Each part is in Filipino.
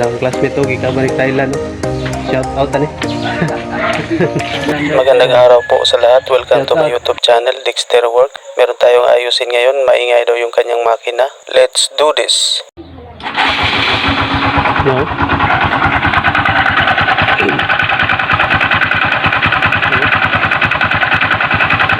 Walang classmate to, gikabalik Thailand. no? Shout out ani. Magandang araw po sa lahat. Welcome to my YouTube channel, Dexter Work. Meron tayong ayusin ngayon. Maingay daw yung kanyang makina. Let's do this! No?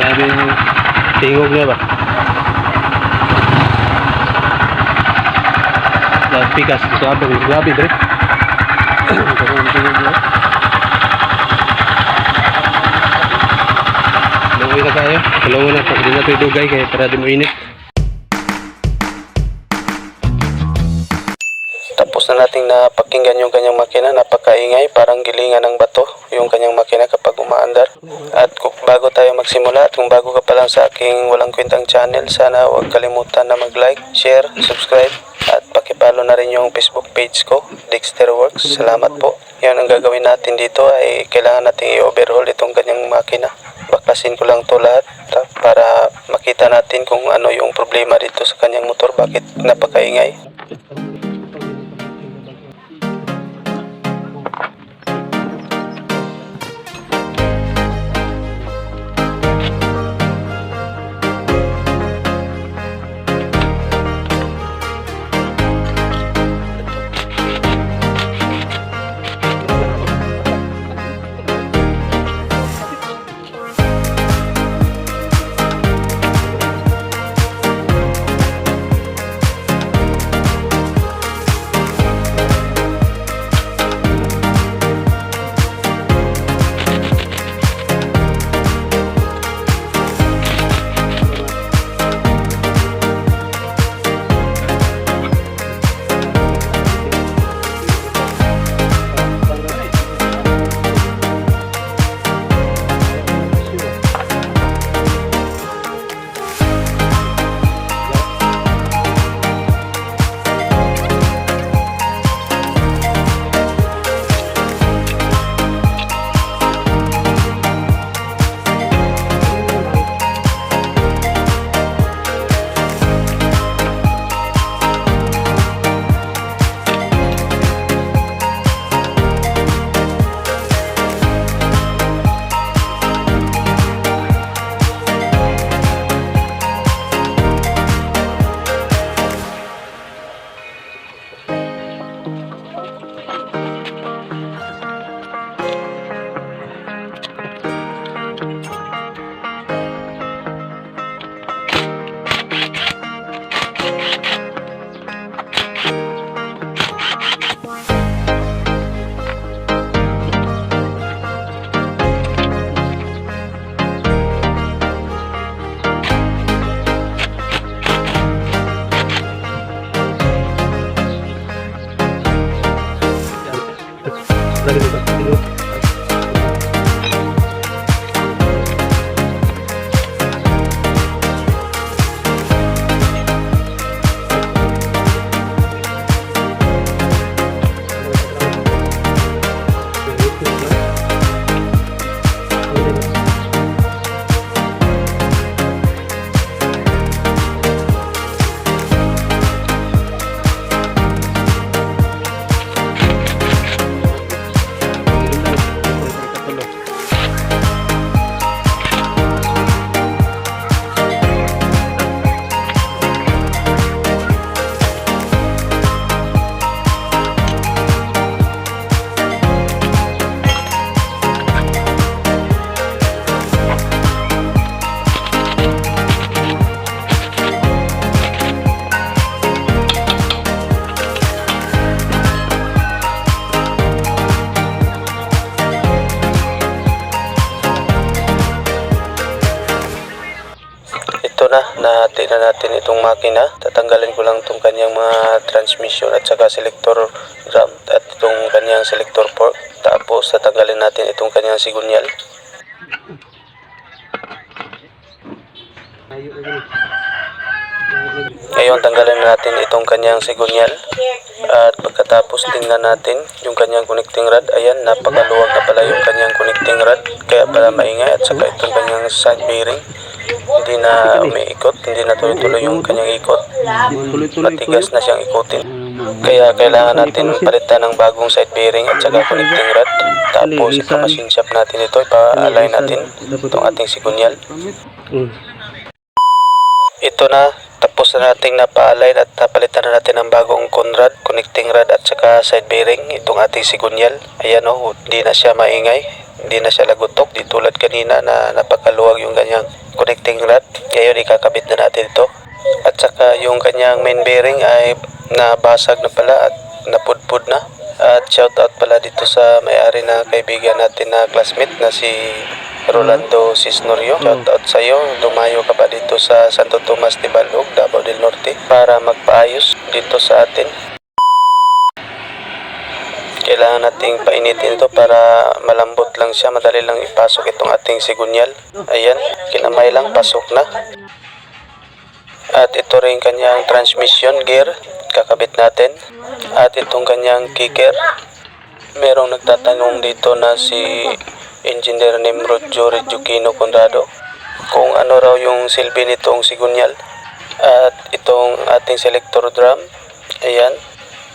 Grabe yung tingog niya ba? Las pikas, grabe, grabe, Dre. Grabe ang tingog niya. Luwi na tayo. Luwi na. Pag di na ito idugay kaya para di mo init. Tapos na nating napakinggan yung kanyang makina. Napakaingay, parang gilingan ng bato yung kanyang makina kapag umaandar. At kung bago tayo magsimula at kung bago ka pa lang sa aking walang kwentang channel, sana huwag kalimutan na mag-like, share, subscribe, pakipalo na rin yung Facebook page ko, Dexter Works. Salamat po. Yan ang gagawin natin dito ay kailangan natin i-overhaul itong kanyang makina. Baklasin ko lang to lahat para makita natin kung ano yung problema dito sa kanyang motor, bakit napakaingay. Lagi dito. Tingog. Nahati na natin itong makina. Tatanggalin ko lang itong kanyang mga transmission at saka selector drum at itong kanyang selector fork. Tapos tatanggalin natin itong kanyang sigunyal. Ngayon tanggalin na natin itong kanyang sigunyal at pagkatapos tingnan natin yung kanyang connecting rod. Ayan, napakaluwag na pala yung kanyang connecting rod kaya pala maingay at saka itong kanyang side bearing hindi na umiikot, hindi na tuloy-tuloy yung kanyang ikot. Matigas na siyang ikutin. Kaya kailangan natin palitan ng bagong side bearing at saka connecting rod. Tapos ito machine shop natin ito, ipa-align natin itong ating sigunyal. Ito na, tapos na nating napa-align at napalitan na natin ng bagong conrod, connecting rod at saka side bearing, itong ating sigunyal. Ayan o, hindi na siya maingay, hindi na siya lagutok, di tulad kanina na napakaluwag yung kanyang connecting rod. Ngayon ikakabit na natin ito. At saka yung kanyang main bearing ay nabasag na pala at napudpud na. At shoutout pala dito sa may-ari na kaibigan natin na classmate na si Rolando Cisnorio. Shoutout sa iyo. Dumayo ka pa dito sa Santo Tomas de Balog, Davao del Norte para magpaayos dito sa atin. Kailangan nating painitin ito para malambot lang siya, madali lang ipasok itong ating sigunyal. Ayan, kinamay lang, pasok na. At ito rin kanyang transmission gear, kakabit natin. At itong kanyang kicker. Merong nagtatanong dito na si Engineer Nimrod Jory Jukino Conrado kung ano raw yung silbi nitong sigunyal. At itong ating selector drum, ayan.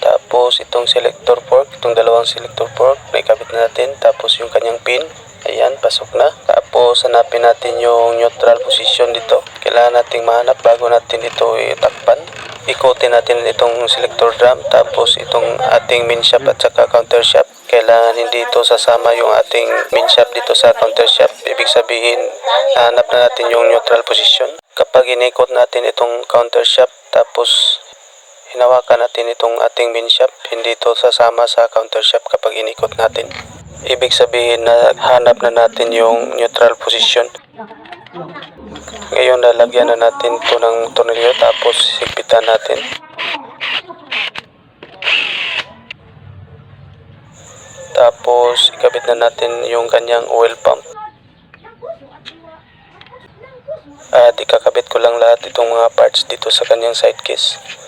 Tapos itong selector fork, itong dalawang selector fork, naikabit na natin. Tapos yung kanyang pin, ayan, pasok na. Tapos hanapin natin yung neutral position dito. Kailangan nating mahanap bago natin ito itakpan. Ikotin natin itong selector drum, tapos itong ating main shop at saka counter shop. Kailangan hindi ito sasama yung ating main shop dito sa counter shop. Ibig sabihin, hanap na natin yung neutral position. Kapag inikot natin itong counter shop, tapos hinawakan natin itong ating main shop, hindi ito sasama sa counter shop kapag inikot natin. Ibig sabihin na hanap na natin yung neutral position. Ngayon lalagyan na natin ito ng tornilyo tapos higpitan natin. Tapos ikabit na natin yung kanyang oil pump. At ikakabit ko lang lahat itong mga parts dito sa kanyang side case.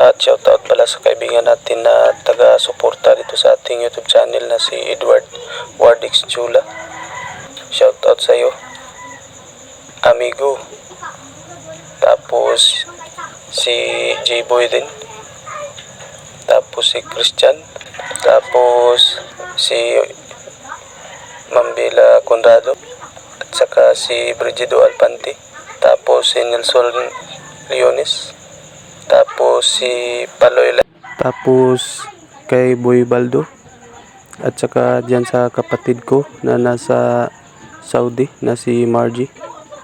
At shoutout pala sa kaibigan natin na taga-suporta dito sa ating YouTube channel na si Edward Wardix Chula. Shoutout sa iyo. Amigo. Tapos si J-Boy din. Tapos si Christian. Tapos si Mambila Conrado. At saka si Brigido Alpante. Tapos si Nelson Leones. Tapos si Paloy Tapos kay Boy Baldo. At saka diyan sa kapatid ko na nasa Saudi na si Margie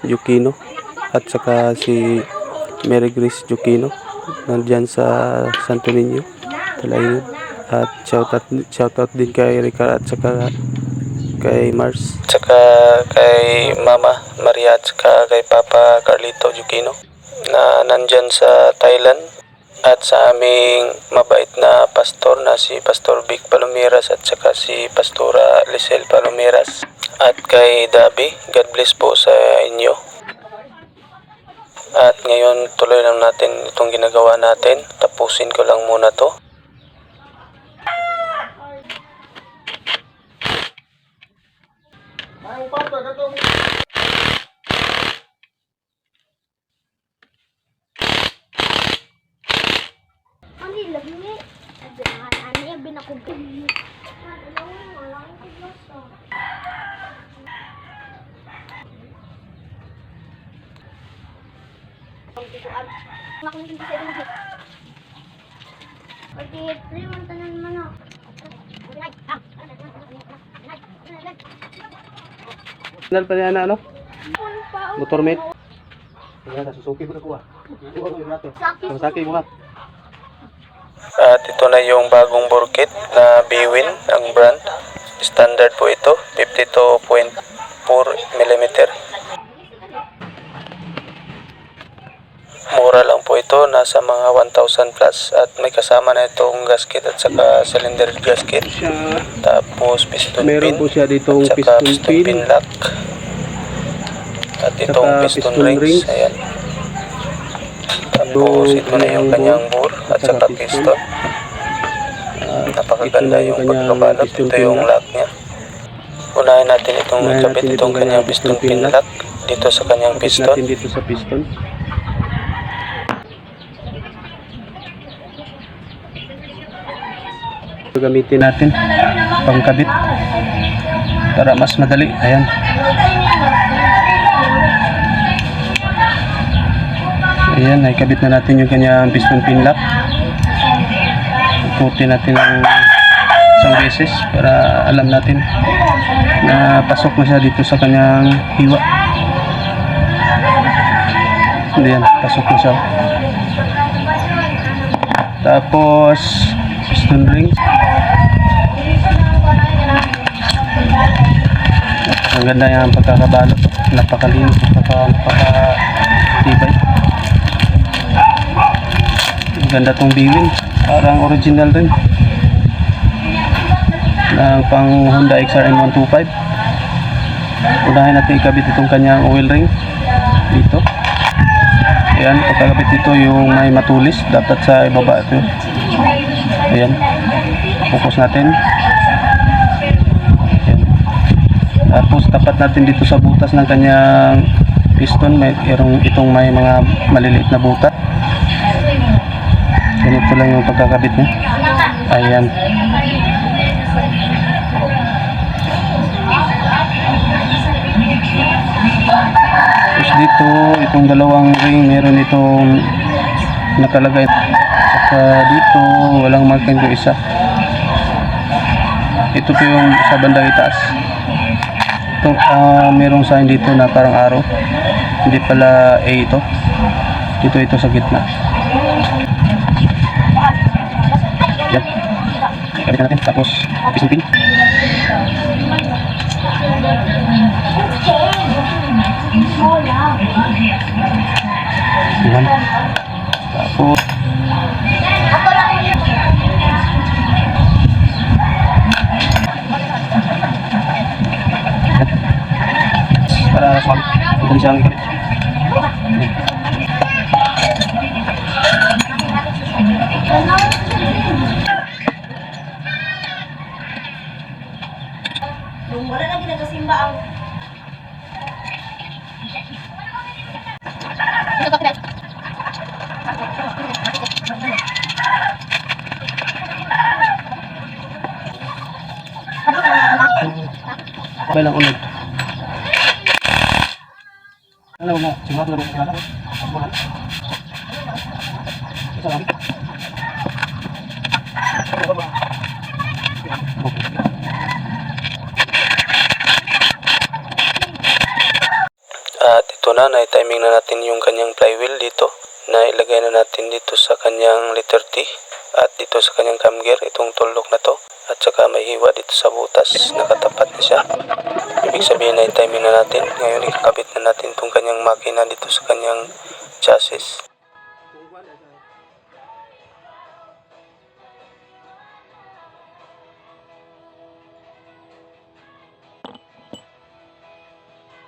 Jukino at saka si Mary Grace Jukino nandyan sa Santo Niño Talayon at shoutout shoutout din kay Rica at saka kay Mars. Tsaka kay Mama Maria at saka kay Papa Carlito Jukino na nandyan sa Thailand at sa aming mabait na pastor na si Pastor Vic Palomiras at saka si Pastora Lisel Palomiras at kay Dabi, God bless po sa inyo. At ngayon tuloy lang natin itong ginagawa natin. Tapusin ko lang muna to. Dal pa niya na ano? Ano? Motor mate? Wala susuki mo na ko ah. Sakit. Masaki mo ha. At ito na yung bagong burkit na Bwin ang brand. Standard po ito, 52.4 mm. Mura lang po ito, nasa mga 1,000 plus at may kasama na itong gasket at saka cylinder gasket. Tapos piston Meron pin po siya ditong at saka piston pin. lock. At itong piston, piston rings. rings. Ayan. Tapos ito na yung kanyang bore at saka piston. piston. Napakaganda yung pagkabalot. piston Ito yung lock. niya. Unahin natin itong ikabit itong kanyang piston piston pin lock. dito sa kanyang piston. dito sa piston. Gagamitin natin pangkabit para mas madali. Ayan. Ayan, nakikabit na natin yung kanyang piston pin lock. Ikutin natin ng isang beses para alam natin na pasok na siya dito sa kanyang hiwa. Ayan, pasok na siya. Tapos, piston ring. Ang ganda yung pagkakabalot. Napakalinis, napaka, napaka-tibay. Ang ganda tong biwin. Parang original rin. Na pang Honda XRM 125. Unahin natin ikabit itong kanyang oil ring. Dito. Ayan, pagkakabit dito yung may matulis. Dapat sa ibaba ito. Ayan. Focus natin. Ayan. Tapos tapat natin dito sa butas ng kanyang piston. May, itong, itong may mga maliliit na butas. Ganito lang yung pagkakabit niya. Ayan. Tapos dito, itong dalawang ring, meron itong nakalagay. Saka dito, walang marking ko isa. Ito po yung sa bandang itaas. Ito, ah, merong sign dito na parang arrow. Hindi pala A ito. Dito ito sa gitna. Yan. Kabit natin. Tapos, piston pin. Yan. Tapos, para sa madali siyang ikabit. Nung wala na ginagasimba ang... Okay lang ulit. Ano mo? Sigurado na ba? Ano na? Isa lang. At ito na, na-timing na natin yung kanyang flywheel dito. Na ilagay na natin dito sa kanyang letter T. At dito sa kanyang cam gear, itong tuldok na to. At saka may hiwa dito sa butas, nakatapat na siya. Ibig sabihin na timing na natin. Ngayon ikakabit na natin itong kanyang makina dito sa kanyang chassis.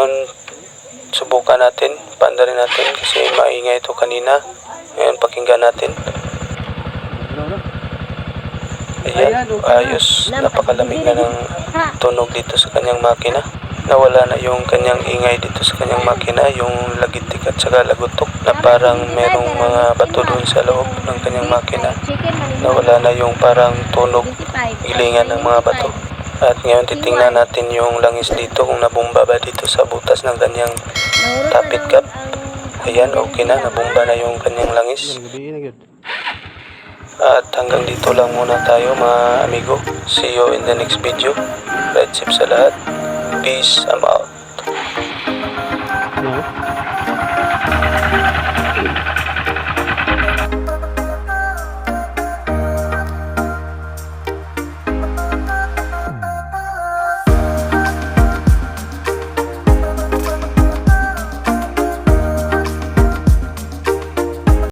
Ngayon, subukan natin, paandarin natin kasi maingay ito kanina. Ngayon, pakinggan natin. Ayan, ayos. Napakalamig na ng tunog dito sa kanyang makina. Nawala na yung kanyang ingay dito sa kanyang makina, yung lagitik at saka lagutok na parang merong mga bato doon sa loob ng kanyang makina. Nawala na yung parang tunog, gilingan ng mga bato. At ngayon titingnan natin yung langis dito kung nabumba ba dito sa butas ng kanyang tapit cap. Ayan, okay na, nabumba na yung kanyang langis. At hanggang dito lang muna tayo mga amigo. See you in the next video. Red chip sa lahat. Peace, I'm out. No?